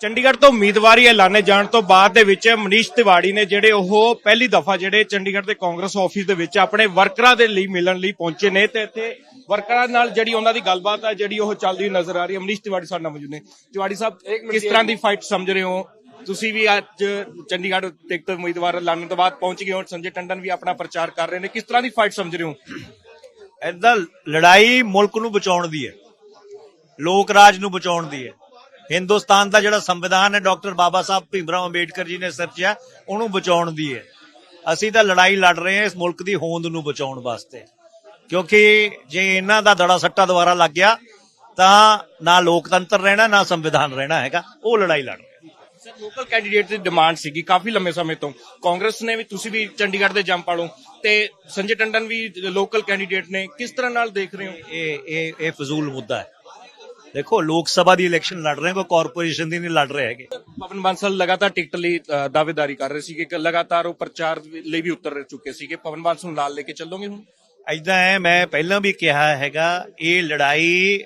ਚੰਡੀਗੜ੍ਹ ਤੋਂ ਉਮੀਦਵਾਰੀ ਐਲਾਨੇ ਜਾਣ ਤੋਂ ਬਾਅਦ ਦੇ ਵਿੱਚ ਮਨੀਸ਼ ਤਿਵਾੜੀ ਨੇ ਜਿਹੜੇ ਉਹ ਪਹਿਲੀ ਦਫਾ ਜਿਹੜੇ ਚੰਡੀਗੜ੍ਹ ਦੇ ਕਾਂਗਰਸ ਆਫਿਸ ਦੇ ਵਿੱਚ ਆਪਣੇ ਵਰਕਰਾਂ ਦੇ ਲਈ ਮਿਲਣ ਲਈ ਪਹੁੰਚੇ ਨੇ ਤੇ ਇੱਥੇ ਵਰਕਰਾਂ ਨਾਲ ਜਿਹੜੀ ਉਹਨਾਂ ਦੀ ਗੱਲਬਾਤ ਹੈ ਜਿਹੜੀ ਉਹ ਚੱਲਦੀ ਹੋਈ ਨਜ਼ਰ ਆ ਰਹੀ ਹੈ। ਮਨੀਸ਼ ਤਿਵਾੜੀ ਸਾਡੇ ਨਾਲ ਮੌਜੂਦ ਨੇ। ਤਿਵਾੜੀ ਸਾਹਿਬ ਕਿਸ ਤਰ੍ਹਾਂ ਦੀ ਫਾਈਟ ਸਮਝ ਰਹੇ ਹੋ? ਤੁਸੀਂ ਵੀ ਅੱਜ ਚੰਡੀਗੜ੍ਹ ਟਿਕਟ ਉਮੀਦਵਾਰ ਐਲਾਨਣ ਤੋਂ ਬਾਅਦ ਪਹੁੰਚ ਗਏ ਹੋ ਸੰਜੇ ਟੰਡਨ ਵੀ ਆਪਣਾ ਪ੍ਰਚਾਰ ਕਰ ਰਹੇ ਨੇ। ਕਿਸ ਤਰ੍ਹਾਂ ਦੀ ਫਾਈਟ ਸਮਝ ਰਹੇ ਹੋ? ਏਦਾਂ ਲੜਾਈ ਮੁਲਕ ਨੂੰ ਬਚਾਉਣ ਦੀ ਹੈ ਲੋਕ ਰਾਜ ਨੂੰ ਬਚਾਉਣ ਦੀ ਹੈ। ਹਿੰਦੁਸਤਾਨ ਦਾ ਜਿਹੜਾ ਸੰਵਿਧਾਨ ਹੈ ਡਾਕਟਰ ਬਾਬਾ ਸਾਹਿਬ ਭੀਮਰਾਓ ਅੰਬੇਡਕਰ ਜੀ ਨੇ ਸਿਰਜਿਆ ਉਹਨੂੰ ਬਚਾਉਣ ਦੀ ਹੈ। ਅਸੀਂ ਤਾਂ ਲੜਾਈ ਲੜ ਰਹੇ ਹਾਂ ਇਸ ਮੁਲਕ ਦੀ ਹੋਂਦ ਨੂੰ ਬਚਾਉਣ ਵਾਸਤੇ। ਕਿਉਂਕਿ ਜੇ ਇਹਨਾਂ ਦਾ ਦੜਾ ਸੱਟਾ ਦੁਬਾਰਾ ਲੱਗ ਗਿਆ ਤਾਂ ਨਾ ਲੋਕਤੰਤਰ ਰਹਿਣਾ ਨਾ ਸੰਵਿਧਾਨ ਰਹਿਣਾ ਹੈਗਾ। ਉਹ ਲੜਾਈ ਲੜ ਸਰ ਲੋਕਲ ਕੈਂਡੀਡੇਟ ਦੀ ਡਿਮਾਂਡ ਸੀਗੀ ਕਾਫੀ ਲੰਮੇ ਸਮੇਂ ਤੋਂ। ਕਾਂਗਰਸ ਨੇ ਵੀ ਤੁਸੀਂ ਵੀ ਚੰਡੀਗੜ੍ਹ ਦੇ ਜੰਮ ਪਾਲੋ। ਤੇ ਸੰਜੇ ਟੰਡਨ ਵੀ ਲੋਕਲ ਕੈਂਡੀਡੇਟ ਨੇ। ਕਿਸ ਤਰ੍ਹਾਂ ਨਾਲ ਦੇਖ ਰਹੇ ਹੋ? ਇਹ ਇਹ ਇਹ ਫਜ਼ੂਲ ਮੁੱਦਾ ਹੈ। ਦੇਖੋ ਲੋਕ ਸਭਾ ਦੀ ਇਲੈਕਸ਼ਨ ਲੜ ਰਹੇ ਕੋਈ ਕਾਰਪੋਰੇਸ਼ਨ ਦੀ ਨਹੀਂ ਲੜ ਰਹੇ ਹੈਗੇ। ਪਵਨ ਬਾਂਸਲ ਲਗਾਤਾਰ ਟਿਕਟ ਲਈ ਦਾਅਵੇਦਾਰੀ ਕਰ ਰਹੇ ਸੀਗੇ ਕਿ ਲਗਾਤਾਰ ਉਹ ਪ੍ਰਚਾਰ ਲਈ ਵੀ ਉਤਰ ਚੁੱਕੇ ਸੀਗੇ। ਪਵਨ ਬਾਂਸਲ ਨੂੰ ਨਾਲ ਲੈ ਕੇ ਚੱਲੋਗੇ ਹੁਣ? ਐਦਾਂ ਹੈ ਮੈਂ ਪਹਿਲਾਂ ਵੀ ਕਿਹਾ ਹੈਗਾ ਇਹ ਲੜਾਈ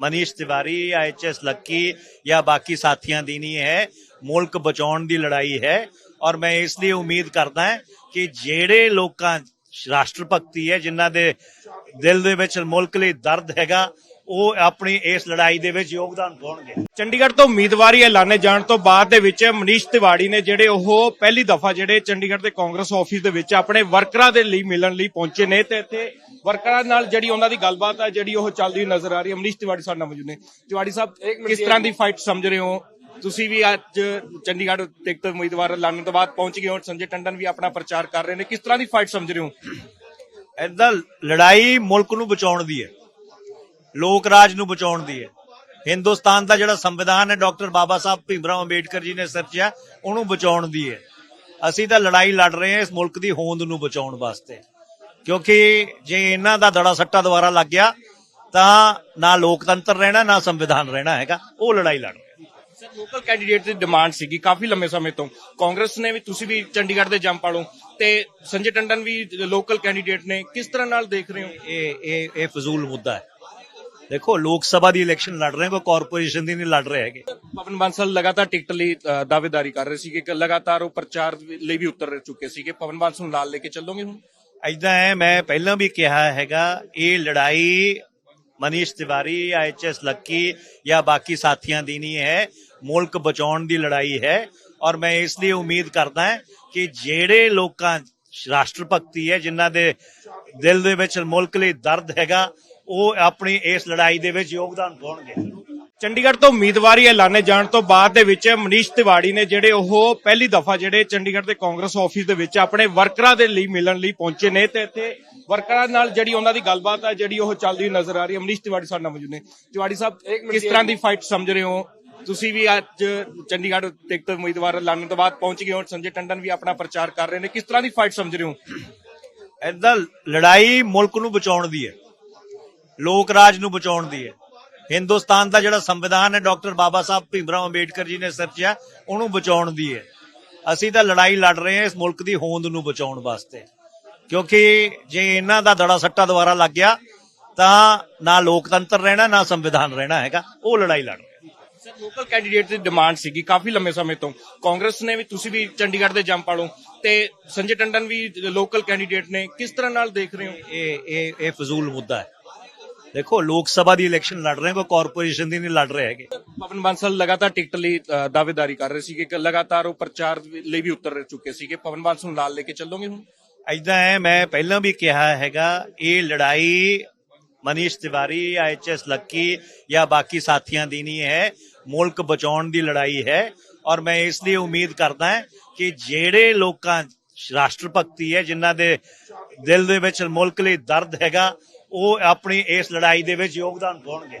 ਮਨੀਸ਼ ਤਿਵਾਰੀ ਜਾਂ ਐਚਐਸ ਲੱਕੀ ਜਾਂ ਬਾਕੀ ਸਾਥੀਆਂ ਦੀ ਨਹੀਂ ਹੈ ਮੁਲਕ ਬਚਾਉਣ ਦੀ ਲੜਾਈ ਹੈ। ਔਰ ਮੈਂ ਇਸ ਲਈ ਉਮੀਦ ਕਰਦਾ ਹਾਂ ਕਿ ਜਿਹੜੇ ਲੋਕਾਂ ਰਾਸ਼ਟਰ ਭਗਤੀ ਹੈ ਜਿਨ੍ਹਾਂ ਦੇ ਦਿਲ ਦੇ ਵਿੱਚ ਮੁਲਕ ਲਈ ਦਰਦ ਹੈਗਾ ਉਹ ਆਪਣੀ ਇਸ ਲੜਾਈ ਦੇ ਵਿੱਚ ਯੋਗਦਾਨ ਪਾਉਣਗੇ। ਚੰਡੀਗੜ੍ਹ ਤੋਂ ਉਮੀਦਵਾਰੀ ਐਲਾਨੇ ਜਾਣ ਤੋਂ ਬਾਅਦ ਦੇ ਵਿੱਚ ਮਨੀਸ਼ ਤਿਵਾੜੀ ਨੇ ਜਿਹੜੇ ਉਹ ਪਹਿਲੀ ਦਫਾ ਜਿਹੜੇ ਚੰਡੀਗੜ੍ਹ ਦੇ ਕਾਂਗਰਸ ਆਫਿਸ ਦੇ ਵਿੱਚ ਆਪਣੇ ਵਰਕਰਾਂ ਦੇ ਲਈ ਮਿਲਣ ਲਈ ਪਹੁੰਚੇ ਨੇ ਤੇ ਇੱਥੇ ਵਰਕਰਾਂ ਨਾਲ ਜਿਹੜੀ ਉਹਨਾਂ ਦੀ ਗੱਲਬਾਤ ਹੈ ਜਿਹੜੀ ਉਹ ਚੱਲਦੀ ਹੋਈ ਨਜ਼ਰ ਆ ਰਹੀ ਹੈ। ਮਨੀਸ਼ ਤਿਵਾੜੀ ਸਾਡੇ ਨਾਲ ਮੌਜੂਦ ਨੇ। ਤਿਵਾੜੀ ਸਾਹਿਬ ਕਿਸ ਤਰ੍ਹਾਂ ਦੀ ਫਾਈਟ ਸਮਝ ਰਹੇ ਹੋ? ਤੁਸੀਂ ਵੀ ਅੱਜ ਚੰਡੀਗੜ੍ਹ ਟਿਕਟ ਉਮੀਦਵਾਰ ਐਲਾਨਣ ਤੋਂ ਬਾਅਦ ਪਹੁੰਚ ਗਏ ਹੋ ਸੰਜੇ ਟੰਡਨ ਵੀ ਆਪਣਾ ਪ੍ਰਚਾਰ ਕਰ ਰਹੇ ਨੇ। ਕਿਸ ਤਰ੍ਹਾਂ ਦੀ ਫਾਈਟ ਸਮਝ ਰਹੇ ਹੋ? ਏਦਾਂ ਲੜਾਈ ਮੁਲਕ ਨੂੰ ਬਚਾਉਣ ਦੀ ਹੈ। ਲੋਕ ਰਾਜ ਨੂੰ ਬਚਾਉਣ ਦੀ ਹੈ। ਹਿੰਦੁਸਤਾਨ ਦਾ ਜਿਹੜਾ ਸੰਵਿਧਾਨ ਹੈ ਡਾਕਟਰ ਬਾਬਾ ਸਾਹਿਬ ਭੀਮਰਾਓ ਅੰਬੇਡਕਰ ਜੀ ਨੇ ਸਿਰਜਿਆ ਉਹਨੂੰ ਬਚਾਉਣ ਦੀ ਹੈ। ਅਸੀਂ ਤਾਂ ਲੜਾਈ ਲੜ ਰਹੇ ਹਾਂ ਇਸ ਮੁਲਕ ਦੀ ਹੋਂਦ ਨੂੰ ਬਚਾਉਣ ਵਾਸਤੇ। ਕਿਉਂਕਿ ਜੇ ਇਹਨਾਂ ਦਾ ਦੜਾ ਸੱਟਾ ਦੁਬਾਰਾ ਲੱਗ ਗਿਆ ਤਾਂ ਨਾ ਲੋਕਤੰਤਰ ਰਹਿਣਾ ਨਾ ਸੰਵਿਧਾਨ ਰਹਿਣਾ ਹੈਗਾ। ਉਹ ਲੜਾਈ ਲੜ ਰਹੇ ਹਾਂ। ਸਰ ਲੋਕਲ ਕੈਂਡੀਡੇਟ ਦੀ ਡਿਮਾਂਡ ਸੀਗੀ ਕਾਫੀ ਲੰਮੇ ਸਮੇਂ ਤੋਂ। ਕਾਂਗਰਸ ਨੇ ਵੀ ਤੁਸੀਂ ਵੀ ਚੰਡੀਗੜ੍ਹ ਦੇ ਜੰਮ ਪਾਲੋ। ਤੇ ਸੰਜੇ ਟੰਡਨ ਵੀ ਲੋਕਲ ਕੈਂਡੀਡੇਟ ਨੇ। ਕਿਸ ਤਰ੍ਹਾਂ ਨਾਲ ਦੇਖ ਰਹੇ ਹੋ? ਇਹ ਇਹ ਇਹ ਫਜ਼ੂਲ ਮੁੱਦਾ ਹੈ। ਦੇਖੋ ਲੋਕ ਸਭਾ ਦੀ ਇਲੈਕਸ਼ਨ ਲੜ ਰਹੇ ਕੋਈ ਕਾਰਪੋਰੇਸ਼ਨ ਦੀ ਨਹੀਂ ਲੜ ਰਹੇ ਹੈਗੇ। ਪਵਨ ਬਾਂਸਲ ਲਗਾਤਾਰ ਟਿਕਟ ਲਈ ਦਾਅਵੇਦਾਰੀ ਕਰ ਰਹੇ ਸੀਗੇ ਕਿ ਲਗਾਤਾਰ ਉਹ ਪ੍ਰਚਾਰ ਲਈ ਵੀ ਉਤਰ ਚੁੱਕੇ ਸੀਗੇ। ਪਵਨ ਬਾਂਸਲ ਨੂੰ ਨਾਲ ਲੈ ਕੇ ਚੱਲੋਗੇ ਹੁਣ? ਐਦਾਂ ਹੈ ਮੈਂ ਪਹਿਲਾਂ ਵੀ ਕਿਹਾ ਹੈਗਾ ਇਹ ਲੜਾਈ ਮਨੀਸ਼ ਤਿਵਾਰੀ ਜਾਂ ਐਚਐਸ ਲੱਕੀ ਜਾਂ ਬਾਕੀ ਸਾਥੀਆਂ ਦੀ ਨਹੀਂ ਹੈ ਮੁਲਕ ਬਚਾਉਣ ਦੀ ਲੜਾਈ ਹੈ। ਔਰ ਮੈਂ ਇਸ ਲਈ ਉਮੀਦ ਕਰਦਾ ਹਾਂ ਕਿ ਜਿਹੜੇ ਲੋਕਾਂ ਰਾਸ਼ਟਰ ਭਗਤੀ ਹੈ ਜਿਨ੍ਹਾਂ ਦੇ ਦਿਲ ਦੇ ਵਿੱਚ ਮੁਲਕ ਲਈ ਦਰਦ ਹੈਗਾ ਉਹ ਆਪਣੀ ਇਸ ਲੜਾਈ ਦੇ ਵਿੱਚ ਯੋਗਦਾਨ ਪਾਉਣਗੇ। ਚੰਡੀਗੜ੍ਹ ਤੋਂ ਉਮੀਦਵਾਰੀ ਐਲਾਨੇ ਜਾਣ ਤੋਂ ਬਾਅਦ ਦੇ ਵਿੱਚ ਮਨੀਸ਼ ਤਿਵਾੜੀ ਨੇ ਜਿਹੜੇ ਉਹ ਪਹਿਲੀ ਦਫਾ ਜਿਹੜੇ ਚੰਡੀਗੜ੍ਹ ਦੇ ਕਾਂਗਰਸ ਆਫਿਸ ਦੇ ਵਿੱਚ ਆਪਣੇ ਵਰਕਰਾਂ ਦੇ ਲਈ ਮਿਲਣ ਲਈ ਪਹੁੰਚੇ ਨੇ ਤੇ ਇੱਥੇ ਵਰਕਰਾਂ ਨਾਲ ਜਿਹੜੀ ਉਹਨਾਂ ਦੀ ਗੱਲਬਾਤ ਹੈ ਜਿਹੜੀ ਉਹ ਚੱਲਦੀ ਨਜ਼ਰ ਆ ਰਹੀ ਹੈ। ਮਨੀਸ਼ ਤਿਵਾੜੀ ਸਾਡੇ ਨਾਲ ਮੌਜੂਦ ਨੇ। ਤਿਵਾੜੀ ਸਾਹਿਬ ਕਿਸ ਤਰ੍ਹਾਂ ਦੀ ਫਾਈਟ ਸਮਝ ਰਹੇ ਹੋ? ਤੁਸੀਂ ਵੀ ਅੱਜ ਚੰਡੀਗੜ੍ਹ ਟਿਕਟ ਉਮੀਦਵਾਰ ਐਲਾਨਣ ਤੋਂ ਬਾਅਦ ਪਹੁੰਚ ਗਏ ਹੋ ਸੰਜੇ ਟੰਡਨ ਵੀ ਆਪਣਾ ਪ੍ਰਚਾਰ ਕਰ ਰਹੇ ਨੇ। ਕਿਸ ਤਰ੍ਹਾਂ ਦੀ ਫਾਈਟ ਸਮਝ ਰਹੇ ਹੋ? ਏਦਾਂ ਲੜਾਈ ਮੁਲਕ ਨੂੰ ਬਚਾਉਣ ਦੀ ਹੈ। ਲੋਕ ਰਾਜ ਨੂੰ ਬਚਾਉਣ ਦੀ ਹੈ। ਹਿੰਦੁਸਤਾਨ ਦਾ ਜਿਹੜਾ ਸੰਵਿਧਾਨ ਹੈ ਡਾਕਟਰ ਬਾਬਾ ਸਾਹਿਬ ਭੀਮਰਾਓ ਅੰਬੇਡਕਰ ਜੀ ਨੇ ਸਿਰਜਿਆ ਉਹਨੂੰ ਬਚਾਉਣ ਦੀ ਹੈ। ਅਸੀਂ ਤਾਂ ਲੜਾਈ ਲੜ ਰਹੇ ਹਾਂ ਇਸ ਮੁਲਕ ਦੀ ਹੋਂਦ ਨੂੰ ਬਚਾਉਣ ਵਾਸਤੇ। ਕਿਉਂਕਿ ਜੇ ਇਹਨਾਂ ਦਾ ਦੜਾ ਸੱਟਾ ਦੁਬਾਰਾ ਲੱਗ ਗਿਆ ਤਾਂ ਨਾ ਲੋਕਤੰਤਰ ਰਹਿਣਾ ਨਾ ਸੰਵਿਧਾਨ ਰਹਿਣਾ ਹੈਗਾ। ਉਹ ਲੜਾਈ ਲੜ ਰਹੇ ਹਾਂ। ਸਰ ਲੋਕਲ ਕੈਂਡੀਡੇਟ ਦੀ ਡਿਮਾਂਡ ਸੀਗੀ ਕਾਫੀ ਲੰਮੇ ਸਮੇਂ ਤੋਂ। ਕਾਂਗਰਸ ਨੇ ਵੀ ਤੁਸੀਂ ਵੀ ਚੰਡੀਗੜ੍ਹ ਦੇ ਜੰਮ ਪਾਲੋ। ਤੇ ਸੰਜੇ ਟੰਡਨ ਵੀ ਲੋਕਲ ਕੈਂਡੀਡੇਟ ਨੇ। ਕਿਸ ਤਰ੍ਹਾਂ ਨਾਲ ਦੇਖ ਰਹੇ ਹੋ? ਇਹ ਇਹ ਇਹ ਫਜ਼ੂਲ ਮੁੱਦਾ ਹੈ। ਦੇਖੋ ਲੋਕ ਸਭਾ ਦੀ ਇਲੈਕਸ਼ਨ ਲੜ ਰਹੇ ਕੋਈ ਕਾਰਪੋਰੇਸ਼ਨ ਦੀ ਨਹੀਂ ਲੜ ਰਹੇ ਹੈਗੇ। ਪਵਨ ਬਾਂਸਲ ਲਗਾਤਾਰ ਟਿਕਟ ਲਈ ਦਾਅਵੇਦਾਰੀ ਕਰ ਰਹੇ ਸੀਗੇ ਕਿ ਲਗਾਤਾਰ ਉਹ ਪ੍ਰਚਾਰ ਲਈ ਵੀ ਉਤਰ ਚੁੱਕੇ ਸੀਗੇ। ਪਵਨ ਬਾਂਸਲ ਨੂੰ ਨਾਲ ਲੈ ਕੇ ਚੱਲੋਗੇ ਹੁਣ? ਐਦਾਂ ਹੈ ਮੈਂ ਪਹਿਲਾਂ ਵੀ ਕਿਹਾ ਹੈਗਾ ਇਹ ਲੜਾਈ ਮਨੀਸ਼ ਤਿਵਾਰੀ ਜਾਂ ਐਚਐਸ ਲੱਕੀ ਜਾਂ ਬਾਕੀ ਸਾਥੀਆਂ ਦੀ ਨਹੀਂ ਹੈ ਮੁਲਕ ਬਚਾਉਣ ਦੀ ਲੜਾਈ ਹੈ। ਔਰ ਮੈਂ ਇਸ ਲਈ ਉਮੀਦ ਕਰਦਾ ਹਾਂ ਕਿ ਜਿਹੜੇ ਲੋਕਾਂ ਰਾਸ਼ਟਰ ਭਗਤੀ ਹੈ ਜਿਨ੍ਹਾਂ ਦੇ ਦਿਲ ਦੇ ਵਿੱਚ ਮੁਲਕ ਲਈ ਦਰਦ ਹੈਗਾ ਉਹ ਆਪਣੀ ਇਸ ਲੜਾਈ ਦੇ ਵਿੱਚ ਯੋਗਦਾਨ ਪਾਉਣਗੇ।